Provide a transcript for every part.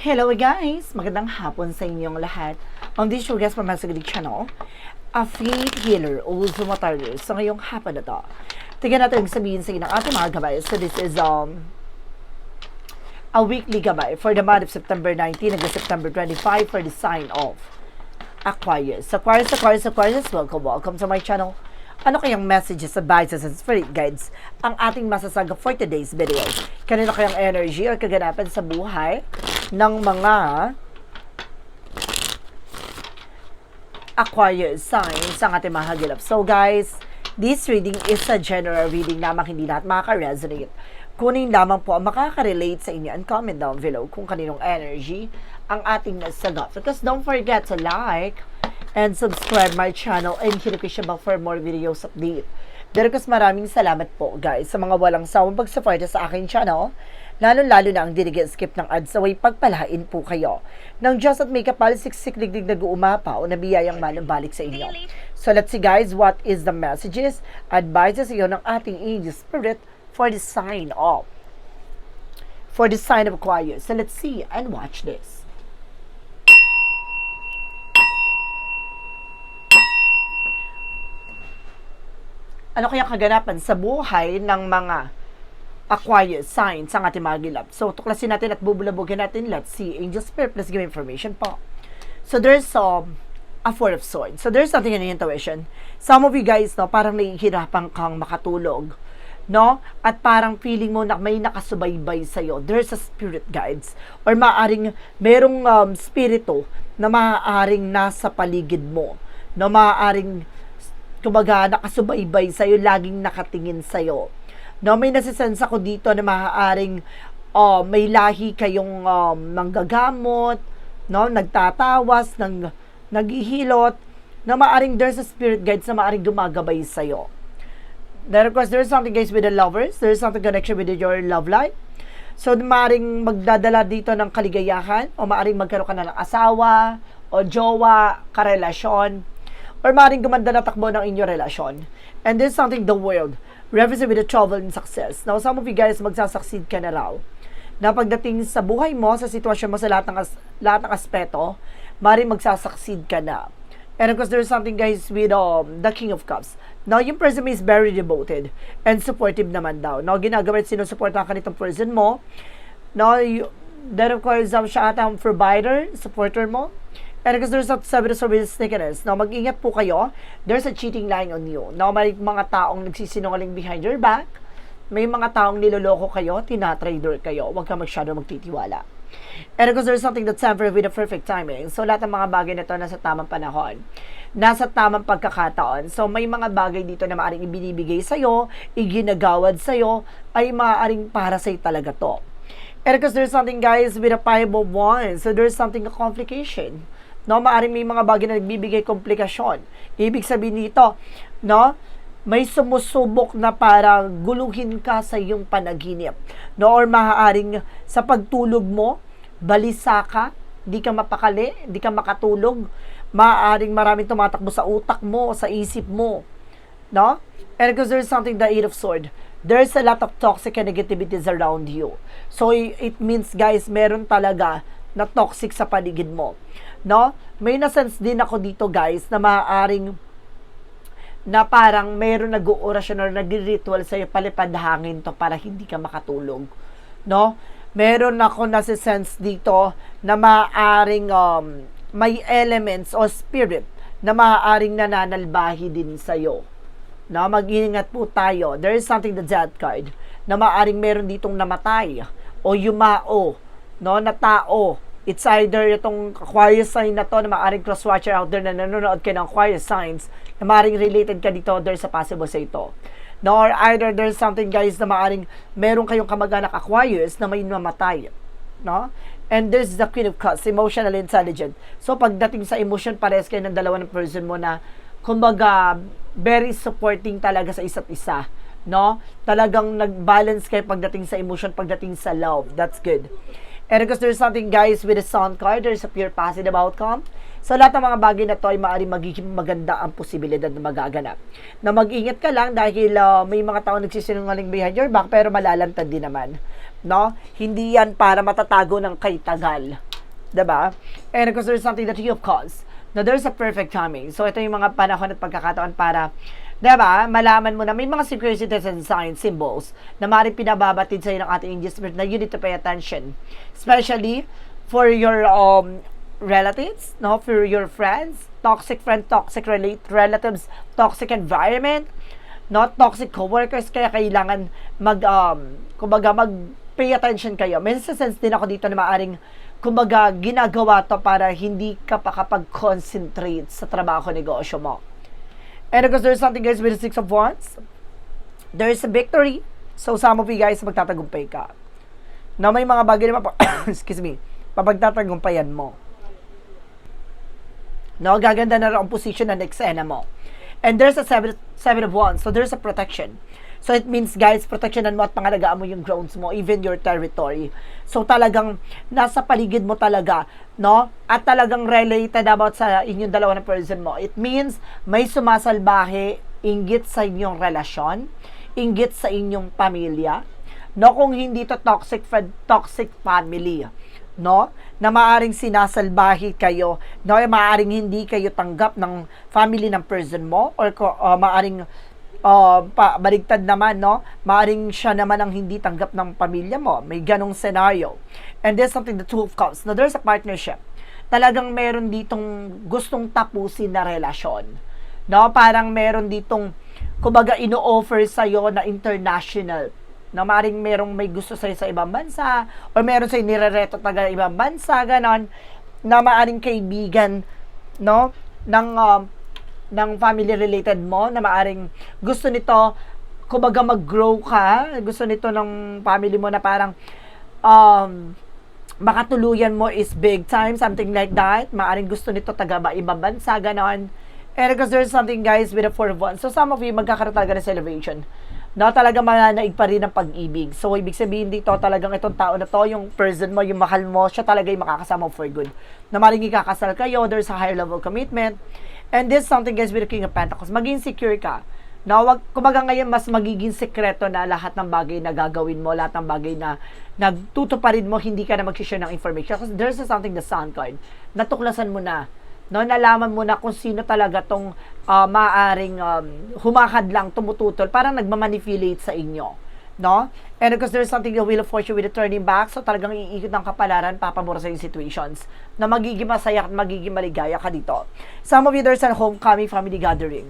Hello guys! Magandang hapon sa inyong lahat. On this show, guys, from Masagilig Channel, a faith healer o sumatarder sa ngayong hapon na to. Tingnan natin sabihin sa inyo ng ating mga gabay. So this is um a weekly gabay for the month of September 19 hanggang September 25 for the sign of Aquarius. Aquarius, Aquarius, Aquarius, welcome, welcome to my channel. Ano kayang messages, advices, and spirit guides ang ating masasaga for today's video? Kanino kayang energy or kaganapan sa buhay ng mga Aquarius signs ang ating mahagilap. So guys, this reading is a general reading lamang hindi lahat makaka-resonate. Kunin lamang po ang makaka-relate sa inyo and comment down below kung kaninong energy ang ating nasagot. Because don't forget to like and subscribe my channel and hit the bell for more videos update. Derikas maraming salamat po guys sa mga walang sawang pagsuporta sa aking channel. Lalo-lalo na ang dinigit skip ng ads away pagpalain po kayo. Nang Diyos at may kapal siksik digdig nag-uumapaw na biyayang manumbalik sa inyo. So let's see guys what is the messages, advices iyo ng ating angel spirit for the sign of for the sign of Aquarius. So let's see and watch this. ano kaya kaganapan sa buhay ng mga Aquarius signs ang ating mga gilap. So, tuklasin natin at bubulabugin natin. Let's see. Angel Spirit, please give information po. So, there's um, a Four of Swords. So, there's something in intuition. Some of you guys, no, parang nahihirapan kang makatulog. No? At parang feeling mo na may nakasubaybay sa'yo. There's a spirit guides. Or maaring merong um, spirito na maaaring nasa paligid mo. No? Maaaring kumbaga nakasubaybay sa'yo, laging nakatingin sa'yo. No, may nasisense ako dito na maaaring uh, may lahi kayong um, manggagamot, no, nagtatawas, nang, naghihilot, na maaring there's a spirit guides na maaring gumagabay sa'yo. Then of course, there's something guys with the lovers, there's something connection with your love life. So, maaring magdadala dito ng kaligayahan o maaring magkaroon ka na ng asawa o jowa, karelasyon, or maaaring gumanda na takbo ng inyong relasyon. And there's something the world represent with the travel and success. Now, some of you guys magsasucceed ka na raw. Na pagdating sa buhay mo, sa sitwasyon mo, sa lahat ng, as, lahat ng aspeto, maaaring magsasucceed ka na. And of course, there's something guys with um, the King of Cups. Now, yung person is very devoted and supportive naman daw. Now, ginagawa at sinusuportahan ka nitong person mo. Now, you, then of course, um, siya ata ang provider, supporter mo. And because there's a seven service sneakiness, now mag-ingat po kayo, there's a cheating line on you. Now, may mga taong nagsisinungaling behind your back, may mga taong niloloko kayo, tinatrader kayo, huwag ka masyado magtitiwala. And because there's something that's temporary with a perfect timing. So, lahat ng mga bagay na ito nasa tamang panahon. Nasa tamang pagkakataon. So, may mga bagay dito na maaaring ibinibigay sa'yo, iginagawad sa'yo, ay maaaring para sa'yo talaga to. And because there's something, guys, with a five of wands. So, there's something, a complication. No, maaaring may mga bagay na nagbibigay komplikasyon. Ibig sabihin nito, no, may sumusubok na para guluhin ka sa iyong panaginip. No, or maaaring sa pagtulog mo, balisa ka, di ka mapakali, di ka makatulog, maaaring maraming tumatakbo sa utak mo, sa isip mo. No? And because there's something, the Eight of Sword, there's a lot of toxic and negativities around you. So, it means, guys, meron talaga na toxic sa paligid mo. No? May nasense din ako dito, guys, na maaaring na parang meron nag-oorasyon or nag-ritual sa'yo, palipad hangin to para hindi ka makatulog. No? Meron ako nasi-sense dito na maaaring um, may elements o spirit na maaaring nananalbahi din sa'yo. No? Mag-ingat po tayo. There is something the death card na maaaring meron ditong namatay o yumao no, na tao It's either itong Aquarius sign na to na maaaring cross-watcher out there na nanonood ka ng Aquarius signs na maaaring related ka dito, there's a possible sa ito. No, or either there's something guys na maaaring meron kayong kamag-anak Aquarius na may namatay. No? And there's the Queen of Cups, emotional intelligent. So pagdating sa emotion, pares kayo ng dalawa ng person mo na kumbaga very supporting talaga sa isa't isa no? Talagang nag-balance kayo pagdating sa emotion, pagdating sa love. That's good. And because there's something guys with a sound card, there's a pure positive outcome. So lahat ng mga bagay na to ay maaaring magiging maganda ang posibilidad na magaganap. Na mag-ingat ka lang dahil uh, may mga tao nagsisinungaling behind your back pero malalantad din naman. No? Hindi yan para matatago ng kay tagal. Diba? And because there's something that you of cause. Now, there's a perfect timing. So, ito yung mga panahon at pagkakataon para, diba, malaman mo na may mga synchronicities and signs, symbols, na maaaring pinababatid sa'yo ng ating angel spirit na you need to pay attention. Especially for your um, relatives, no, for your friends, toxic friend, toxic relate, relatives, toxic environment, not toxic coworkers, kaya kailangan mag, um, kumbaga, mag pay attention kayo. May sense din ako dito na maaring kumbaga, ginagawa to para hindi ka pa kapag-concentrate sa trabaho negosyo mo. And because there's something guys with the Six of Wands, there's a victory. So, some of you guys, magtatagumpay ka. Na may mga bagay na mapa- excuse me, papagtatagumpayan mo. No, gaganda na rin ang position ng eksena mo. And there's a seven, seven of wands. So there's a protection. So it means guys, protectionan mo at pangalagaan mo yung grounds mo, even your territory. So talagang nasa paligid mo talaga, no? At talagang related about sa inyong dalawa na person mo. It means may sumasalbahe, inggit sa inyong relasyon, inggit sa inyong pamilya. No, kung hindi to toxic toxic family no? Na maaring sinasalbahi kayo, no? Maaring hindi kayo tanggap ng family ng person mo or uh, maaring uh, pa, baligtad naman, no? Maaring siya naman ang hindi tanggap ng pamilya mo. May ganong scenario. And there's something the two of cups. Now, there's a partnership. Talagang meron ditong gustong tapusin na relasyon. No? Parang meron ditong, kumbaga, ino-offer sa'yo na international na maring merong may gusto sa'yo sa ibang bansa or meron sa'yo nirereto taga ibang bansa, ganon, na maaring kaibigan, no, ng, uh, ng family related mo, na maaring gusto nito, kumbaga mag-grow ka, gusto nito ng family mo na parang, um, makatuluyan mo is big time, something like that. Maaring gusto nito taga ba ibang bansa, ganon. And because there's something guys with a four of wands. So some of you magkakaroon talaga ng celebration na talaga mananaig pa rin ng pag-ibig. So, ibig sabihin dito, talagang itong tao na to, yung person mo, yung mahal mo, siya talaga yung makakasama for good. Na maring ikakasal kayo, there's a higher level commitment. And this something guys with the King of Pentacles. Maging secure ka. Na wag, kumbaga ngayon, mas magiging sekreto na lahat ng bagay na gagawin mo, lahat ng bagay na nagtutuparin mo, hindi ka na mag-share ng information. Because there's something the sun card. Natuklasan mo na no nalaman mo na kung sino talaga tong uh, maaring um, humakad lang tumututol parang nagmamanipulate sa inyo no and because there's something the wheel of fortune with the turning back so talagang iikot ng kapalaran papabor sa yung situations na magiging masaya at magiging maligaya ka dito some of you there's a homecoming family gathering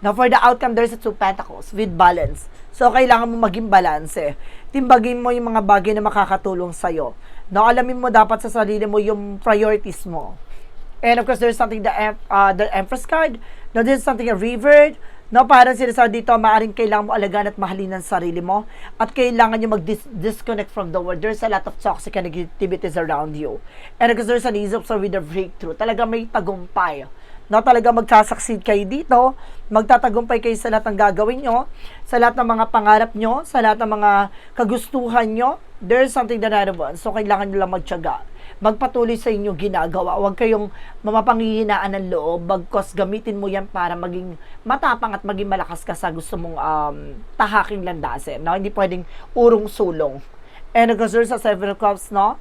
Now, for the outcome, there's a two pentacles with balance. So, kailangan mo maging balance. Eh. Timbagin mo yung mga bagay na makakatulong sa'yo. No, alamin mo dapat sa sarili mo yung priorities mo. And of course, there's something the, uh, the Empress card. No, there's something a revert. No, parang sinasabi dito, maaaring kailangan mo alagaan at mahalin ang sarili mo. At kailangan nyo mag-disconnect from the world. There's a lot of toxic negativities around you. And because there's an ease of with a breakthrough. Talaga may tagumpay. No, talaga magkasucceed kayo dito. Magtatagumpay kayo sa lahat ng gagawin nyo. Sa lahat ng mga pangarap nyo. Sa lahat ng mga kagustuhan nyo. There's something that I want. So, kailangan nyo lang magtyaga magpatuloy sa inyo ginagawa. Huwag kayong mamapanghihinaan ng loob, bagkos gamitin mo yan para maging matapang at maging malakas ka sa gusto mong um, tahaking landasin. No? Hindi pwedeng urong sulong. And because there's a several cups, no?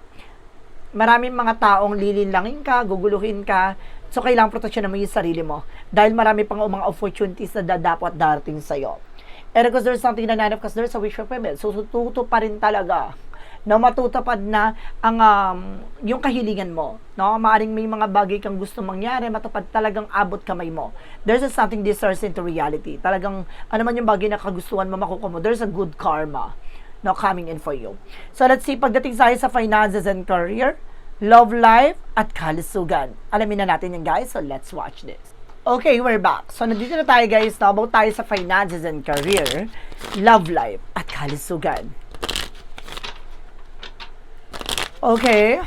Maraming mga taong lilinlangin ka, guguluhin ka, so kailangan proteksyon mo yung sarili mo. Dahil marami pang mga opportunities na dadapat darating sa'yo. And because there's something na nine of because there's a wish fulfillment. So, tuto pa rin talaga na matutupad na ang um, yung kahilingan mo. No? Maaring may mga bagay kang gusto mangyari, matupad talagang abot kamay mo. There's a something deserves into reality. Talagang ano man yung bagay na kagustuhan mo makukuha mo, there's a good karma no coming in for you. So let's see pagdating sa sa finances and career, love life at kalusugan. Alamin na natin yan guys. So let's watch this. Okay, we're back. So, nandito na tayo guys na about tayo sa finances and career, love life, at kalusugan. Okay.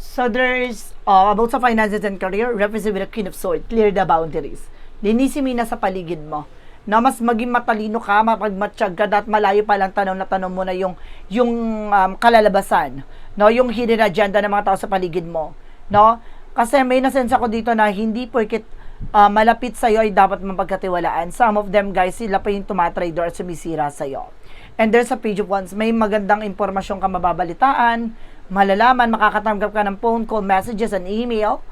So there's uh, about sa finances and career, represent with a Queen of Swords, clear the boundaries. Linisin mo na sa paligid mo na mas maging matalino ka, mapagmatsyag ka, at malayo pa lang tanong na tanong mo na yung, yung um, kalalabasan, no? yung hidden agenda ng mga tao sa paligid mo. No? Kasi may nasense ako dito na hindi porket uh, malapit sa'yo ay dapat mapagkatiwalaan. Some of them guys, sila pa yung tumatrader at sumisira sa'yo. And there's a page of wands, may magandang impormasyon ka mababalitaan, malalaman, makakatanggap ka ng phone call, messages, and email.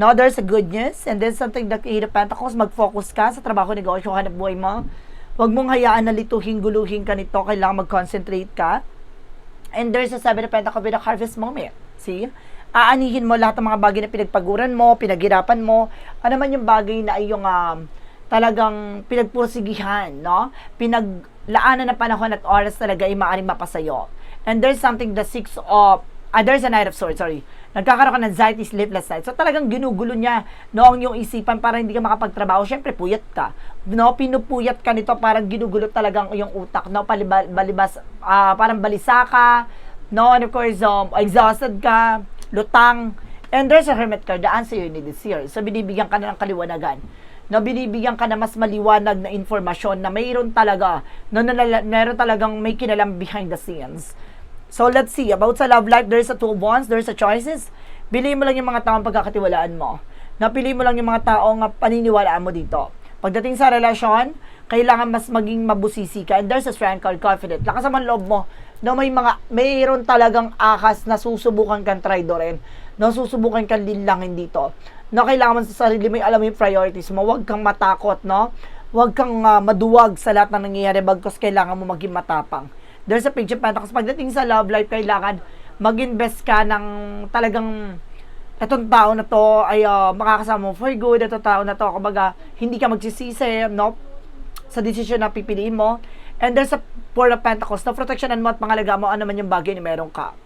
No, there's a good news, and there's something that Eight of Pentacles, mag-focus ka sa trabaho, negosyo, hanap buhay mo. Huwag mong hayaan na lituhin, guluhin ka nito, kailangan mag-concentrate ka. And there's a Seven of Pentacles with a harvest moment. See? Aanihin mo lahat ng mga bagay na pinagpaguran mo, pinaghirapan mo. Ano man yung bagay na iyong um, talagang pinagpursigihan, no? Pinaglaanan ng panahon at oras talaga ay maaaring mapasayo. And there's something the six of, ah, there's a Knight of Swords, sorry. Nagkakaroon ka ng anxiety, sleepless night. So talagang ginugulo niya no, ang iyong isipan para hindi ka makapagtrabaho. Siyempre, puyat ka. No, pinupuyat ka nito, parang ginugulo talagang iyong utak. No, palibas, balibas, ah, parang balisa ka. No, and of course, um, exhausted ka, lutang. And there's a hermit card, the answer you need is here. So, binibigyan ka na ng kaliwanagan na binibigyan ka na mas maliwanag na informasyon na mayroon talaga, na, na, mayroon talagang may kinalam behind the scenes. So, let's see. About sa love life, there's a two wands, there's a choices. Piliin mo lang yung mga taong pagkakatiwalaan mo. Napili mo lang yung mga taong paniniwalaan mo dito. Pagdating sa relasyon, kailangan mas maging mabusisi ka. And there's a strength card, confident. Lakas naman loob mo na may mga, mayroon talagang akas na susubukan kang traidorin. No, susubukan kang linlangin dito. No, kailangan sa sarili mo, alam mo yung priorities mo. Huwag kang matakot, no? Huwag kang uh, maduwag sa lahat ng nangyayari bagkos kailangan mo maging matapang there's a page of pentacles. Pagdating sa love life, kailangan mag-invest ka ng talagang itong tao na to ay uh, makakasama mo for good. Itong tao na to, kumbaga, hindi ka magsisisi, no? Sa decision na pipiliin mo. And there's a Four of Pentacles na protectionan mo at pangalaga mo ano man yung bagay na meron ka.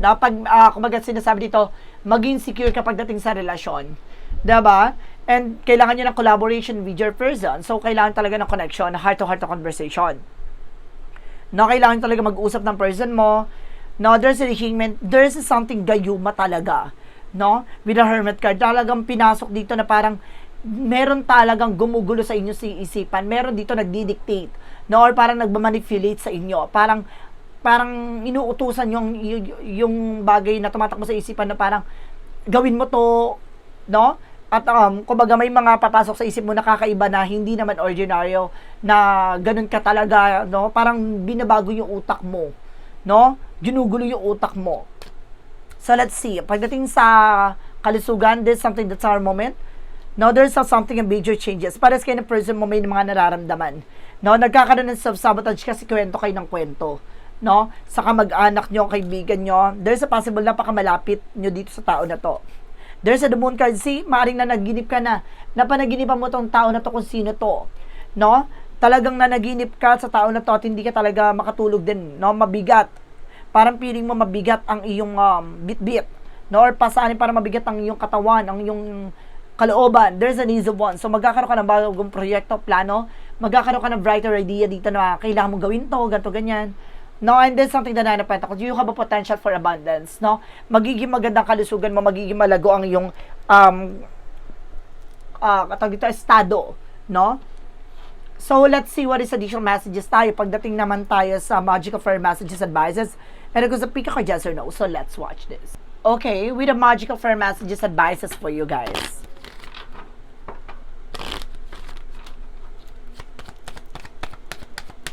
Na pag, uh, kumbaga sinasabi dito, maging secure ka pagdating sa relasyon. Diba? And kailangan nyo ng collaboration with your person. So, kailangan talaga ng connection, heart-to-heart -heart conversation. No, kailangan talaga mag-usap ng person mo, no, there's a hangman, there's something gayuma talaga, no, with a hermit card, talagang pinasok dito na parang, meron talagang gumugulo sa inyo si isipan, meron dito nagdi-dictate, no, or parang nagmamanipulate sa inyo, parang, parang inuutusan yung, yung, bagay na tumatakbo sa isipan na parang, gawin mo to, no, at um, kumbaga may mga papasok sa isip mo na kakaiba na hindi naman ordinaryo na ganun ka talaga, no? Parang binabago yung utak mo, no? Ginugulo yung utak mo. So let's see. Pagdating sa kalusugan, there's something that's our moment. No, there's something in major changes. Para sa kind of person mo may mga nararamdaman. No, nagkakaroon ng self-sabotage kasi kwento kayo ng kwento. No, sa kamag-anak nyo, kaibigan nyo, there's a possible na pakamalapit nyo dito sa tao na to. There's a the moon card. See, maring na naginip ka na. Napanaginipan mo tong tao na to kung sino to. No? Talagang nanaginip ka sa tao na to at hindi ka talaga makatulog din. No? Mabigat. Parang feeling mo mabigat ang iyong um, bit-bit. No? Or pasanin para mabigat ang iyong katawan, ang iyong kalooban. There's an ease of one. So magkakaroon ka ng bagong proyekto, plano. Magkakaroon ka ng brighter idea dito na kailangan mong gawin to, ganto ganyan No, and then something that Nine of Pentacles, you have a potential for abundance, no? Magiging magandang kalusugan mo, magiging malago ang iyong um, uh, dito, estado, no? So, let's see what is additional messages tayo pagdating naman tayo sa Magic of Fire Messages Advices. And it goes a pick ako yes or no. So, let's watch this. Okay, with the Magic of Fire Messages Advices for you guys.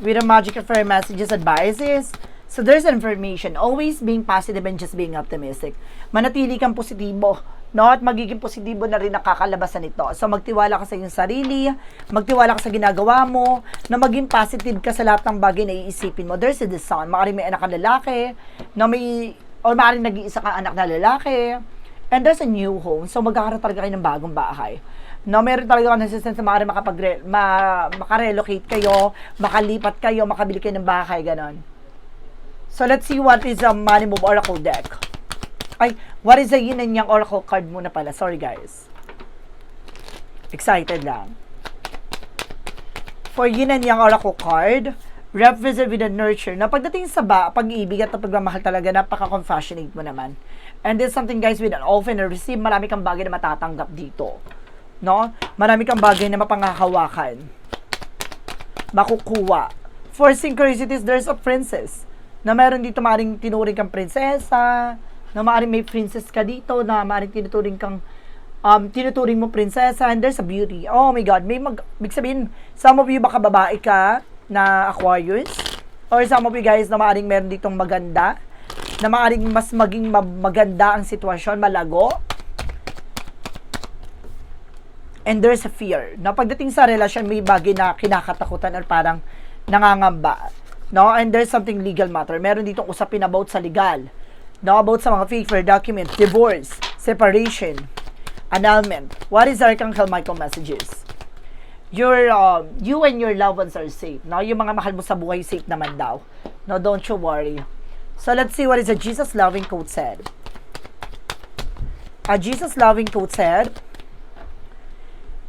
With the magic of her messages advices. So there's information. Always being positive and just being optimistic. Manatili kang positibo. No? At magiging positibo na rin nakakalabasan nito. So magtiwala ka sa iyong sarili, magtiwala ka sa ginagawa mo, na maging positive ka sa lahat ng bagay na iisipin mo. There's a the. Maaaring may anak ka lalaki, no, may, or maaaring nag-iisa kang anak na lalaki, and there's a new home. So magkakaroon talaga kayo ng bagong bahay no, meron talaga ang assistance na maaari makapag ma, makarelocate kayo, makalipat kayo, makabili kayo ng bahay, ganon. So, let's see what is a Money Move Oracle deck. Ay, what is a yin and yang Oracle card muna pala. Sorry, guys. Excited lang. For yin and yang Oracle card, represent with the nurture. Na pagdating sa ba, pag-ibig at pagmamahal talaga, napaka-compassionate mo naman. And there's something guys with an often receive, marami kang bagay na matatanggap dito no? Marami kang bagay na mapanghahawakan. Makukuha. For synchronicities, there's a princess. Na meron dito maaaring tinuring kang prinsesa, na maaaring may princess ka dito, na maaaring tinuturing kang um, tinuturing mo prinsesa, and there's a beauty. Oh my God, may mag, big sabihin, some of you baka babae ka na Aquarius, or some of you guys na maaaring meron ditong maganda, na maaaring mas maging ma- maganda ang sitwasyon, malago. And there's a fear. Na pagdating sa relasyon, may bagay na kinakatakutan or parang nangangamba. No? And there's something legal matter. Meron ditong usapin about sa legal. No? About sa mga fake documents, divorce, separation, annulment. What is Archangel Michael messages? Your, um, you and your loved ones are safe. No? Yung mga mahal mo sa buhay, safe naman daw. No, don't you worry. So let's see what is a Jesus loving quote said. A Jesus loving quote said,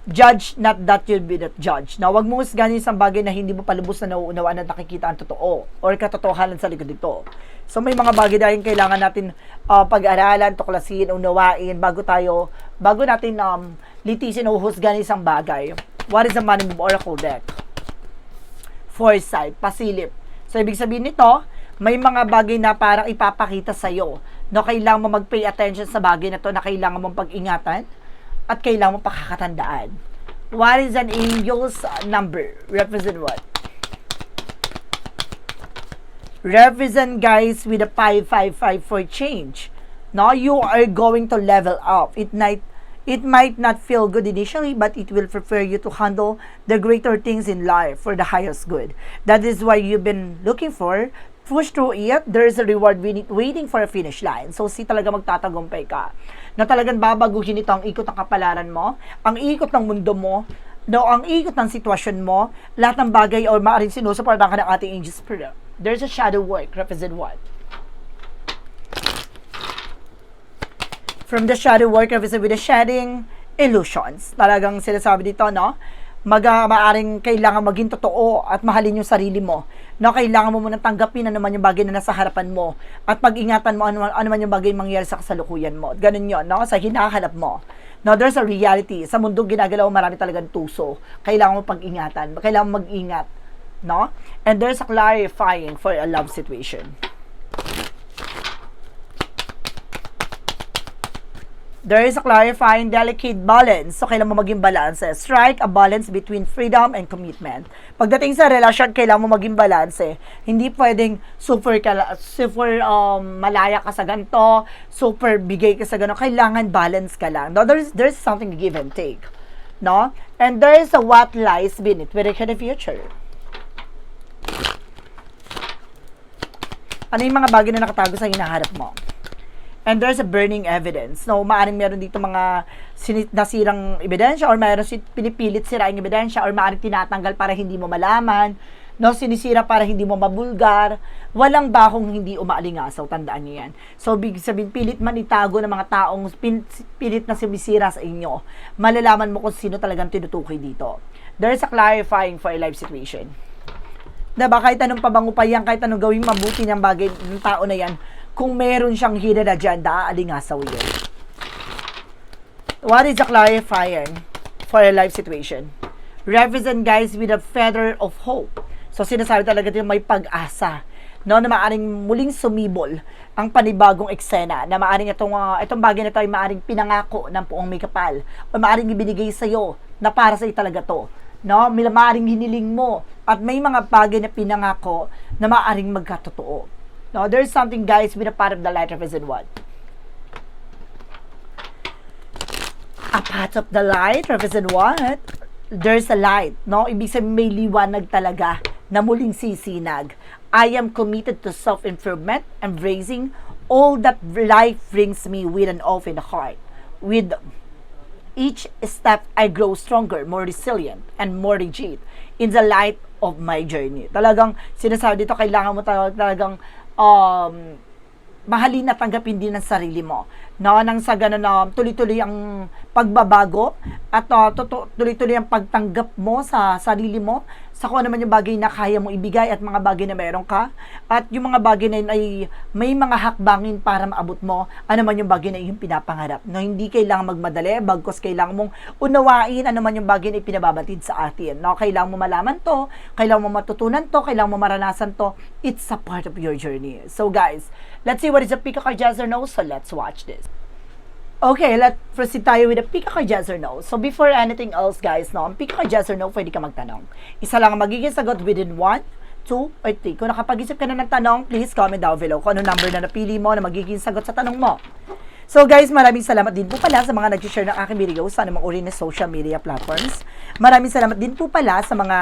Judge not that you'll be not judged. Na wag mo husgahan yung isang bagay na hindi mo palubos na nauunawaan at nakikita ang totoo or katotohanan sa likod nito. So may mga bagay dahil kailangan natin uh, pag-aralan, tuklasin, unawain bago tayo, bago natin um, litisin o husgahan isang bagay. What is the Money Move Oracle deck? Foresight, pasilip. So ibig sabihin nito, may mga bagay na parang ipapakita sa iyo na kailangan mo mag-pay attention sa bagay na to na kailangan mong pag-ingatan at kailangan mo pakakatandaan. What is an angel's number? Represent what? Represent guys with a 555 for change. No, you are going to level up. It might it might not feel good initially, but it will prepare you to handle the greater things in life for the highest good. That is why you've been looking for. Push through it, there's a reward waiting, for a finish line. So, si talaga magtatagumpay ka. Na talagang babaguhin ito ang ikot ng kapalaran mo, ang ikot ng mundo mo, no, ang ikot ng sitwasyon mo, lahat ng bagay or maaaring sinusuportahan ka ng ating angel spirit. There's a shadow work, represent what? from the shadow work represent with the shedding illusions. Talagang sinasabi dito, no? Mag, uh, kailangan maging totoo at mahalin yung sarili mo. No, kailangan mo munang tanggapin ano man yung bagay na nasa harapan mo at pag-ingatan mo ano, ano man yung bagay mangyayari sa kasalukuyan mo. Ganun yon no? Sa hinahanap mo. No, there's a reality. Sa mundong ginagalaw, marami talagang tuso. Kailangan mo pag-ingatan. Kailangan mo mag-ingat. No? And there's a clarifying for a love situation. There is a clarifying delicate balance. So, kailangan mo maging balance. Strike a balance between freedom and commitment. Pagdating sa relasyon, kailangan mo maging balance. Hindi pwedeng super, super um, malaya ka sa ganito, super bigay ka sa ganito. Kailangan balance ka lang. No, there's, there's something to give and take. No? And there is a what lies beneath direction the future. Ano yung mga bagay na nakatago sa hinaharap mo? And there's a burning evidence. No, maaring meron dito mga sinit nasirang ebidensya or mayroon si pinipilit siraing ebidensya or maaring tinatanggal para hindi mo malaman. No, sinisira para hindi mo mabulgar. Walang bahong hindi umaalingasaw, tandaan niyo yan. So, big sabihin, pilit man itago ng mga taong pin, pilit na sumisira sa inyo. Malalaman mo kung sino talagang tinutukoy dito. There's a clarifying for a life situation. Diba, kahit anong pabango pa yan, kahit anong gawing mabuti ng bagay ng tao na yan, kung meron siyang hidden agenda, aalingasaw yun. What is the clarifying for a life situation? Represent guys with a feather of hope. So sinasabi talaga dito may pag-asa no na maaring muling sumibol ang panibagong eksena na maaring itong uh, itong bagay na ito ay maaring pinangako ng puong may kapal o maaring ibinigay sa iyo na para sa iyo talaga to no maaring hiniling mo at may mga bagay na pinangako na maaring magkatotoo No, there's something, guys, with a part of the light represent what? A part of the light represent what? There's a light, no? Ibig sabihin may liwanag talaga na muling sisinag. I am committed to self-improvement, embracing all that life brings me with an open heart. With each step, I grow stronger, more resilient, and more rigid in the light of my journey. Talagang sinasabi dito, kailangan mo talagang um, mahalin at tanggapin din ang sarili mo. No, nang sa ganun na tuloy-tuloy ang pagbabago at uh, tuloy-tuloy ang pagtanggap mo sa sarili mo sa kung ano man yung bagay na kaya mo ibigay at mga bagay na meron ka at yung mga bagay na yun ay may mga hakbangin para maabot mo ano man yung bagay na yung pinapangarap. No, hindi kailangan magmadali, bagkos kailangan mong unawain ano man yung bagay na ipinababatid sa atin. No, kailangan mo malaman to, kailangan mo matutunan to, kailangan mo maranasan to. It's a part of your journey. So guys, let's see what is a pick a yes or no. So let's watch this. Okay, let's proceed tayo with a pick a yes or no. So before anything else, guys, no, ang pick a yes or no, pwede ka magtanong. Isa lang ang magiging sagot within 1, 2, or 3. Kung nakapag-isip ka na ng tanong, please comment down below kung ano number na napili mo na magiging sagot sa tanong mo. So guys, maraming salamat din po pala sa mga nag-share ng aking video sa anumang uri ng social media platforms. Maraming salamat din po pala sa mga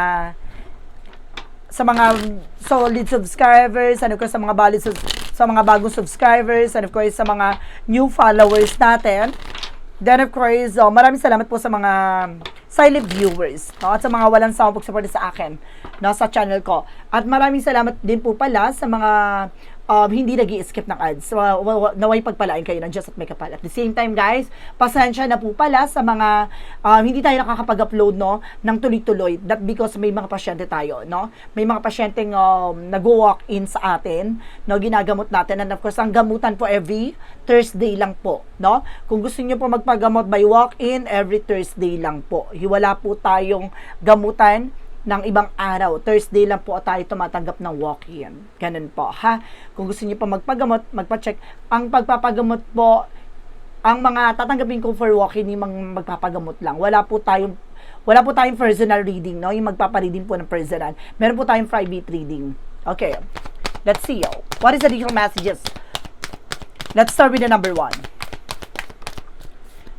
sa mga solid subscribers, and of course sa mga valid sa mga bagong subscribers, and of course sa mga new followers natin. Then of course, oh, maraming salamat po sa mga silent viewers, no? At sa mga walang sawang pagsuporta sa akin, no, sa channel ko. At maraming salamat din po pala sa mga um, hindi nag skip ng ads. So, wa- naway pagpalain kayo ng Just at May Kapal. At the same time, guys, pasensya na po pala sa mga um, hindi tayo nakakapag-upload no, ng tuloy-tuloy. That because may mga pasyente tayo, no? May mga pasyenteng um, nag-walk-in sa atin, no, ginagamot natin. And of course, ang gamutan po every Thursday lang po, no? Kung gusto niyo po magpagamot by walk-in, every Thursday lang po. Wala po tayong gamutan ng ibang araw. Thursday lang po tayo tumatanggap ng walk-in. Ganun po, ha? Kung gusto niyo pa magpagamot, magpa-check. Ang pagpapagamot po, ang mga tatanggapin ko for walk-in, yung mga magpapagamot lang. Wala po tayong wala po tayong personal reading, no? Yung magpapareading po ng personal. Meron po tayong private reading. Okay. Let's see. What is the digital messages? Let's start with the number one.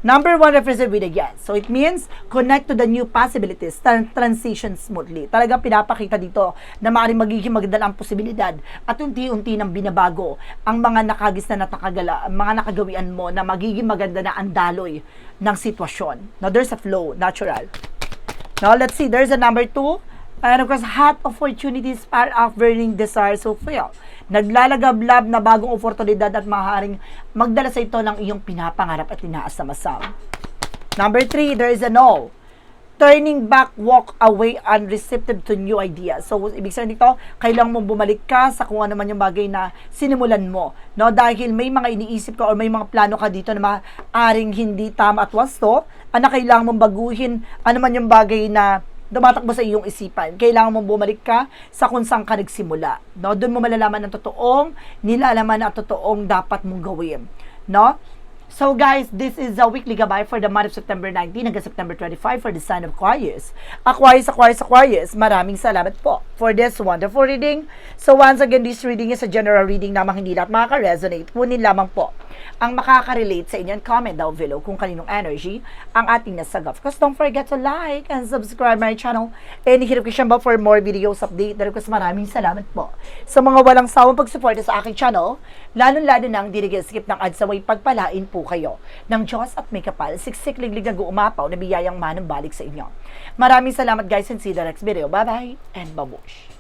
Number one represent with a yes. So it means connect to the new possibilities, tran- transition smoothly. Talagang pinapakita dito na maaaring magiging maganda ang posibilidad at unti-unti nang binabago ang mga nakagis na natakagala, mga nakagawian mo na magiging maganda na ang daloy ng sitwasyon. Now there's a flow, natural. Now let's see, there's a number two. And of course, hot opportunities are of burning desires to fulfill. Naglalagablab na bagong oportunidad at maaaring magdala sa ito ng iyong pinapangarap at inaasam-asam. Number three, there is a no. Turning back, walk away, unreceptive to new ideas. So, ibig sabihin nito, kailangan mong bumalik ka sa kung ano man yung bagay na sinimulan mo. No? Dahil may mga iniisip ka or may mga plano ka dito na maaaring hindi tama at wasto, na kailangan mong baguhin ano man yung bagay na dumatakbo sa iyong isipan. Kailangan mong bumalik ka sa kung saan ka nagsimula. No? Doon mo malalaman ang totoong nilalaman at totoong dapat mong gawin. No? So guys, this is a weekly gabay for the month of September 19 hanggang September 25 for the sign of Aquarius. Aquarius, Aquarius, Aquarius, maraming salamat po for this wonderful reading. So once again, this reading is a general reading namang hindi lahat makaka-resonate. Kunin lamang po ang makaka-relate sa inyo comment down below kung kaninong energy ang ating nasagap. Of course, don't forget to like and subscribe my channel and hit notification bell for more videos update. Dahil ko maraming salamat po sa mga walang sawang pagsuporta sa aking channel, lalo-lalo nang di skip ng ads sa way pagpalain po kayo ng Diyos at may kapal, siksik liglig na guumapaw na biyayang manang balik sa inyo. Maraming salamat guys and see the next video. Bye-bye and babush!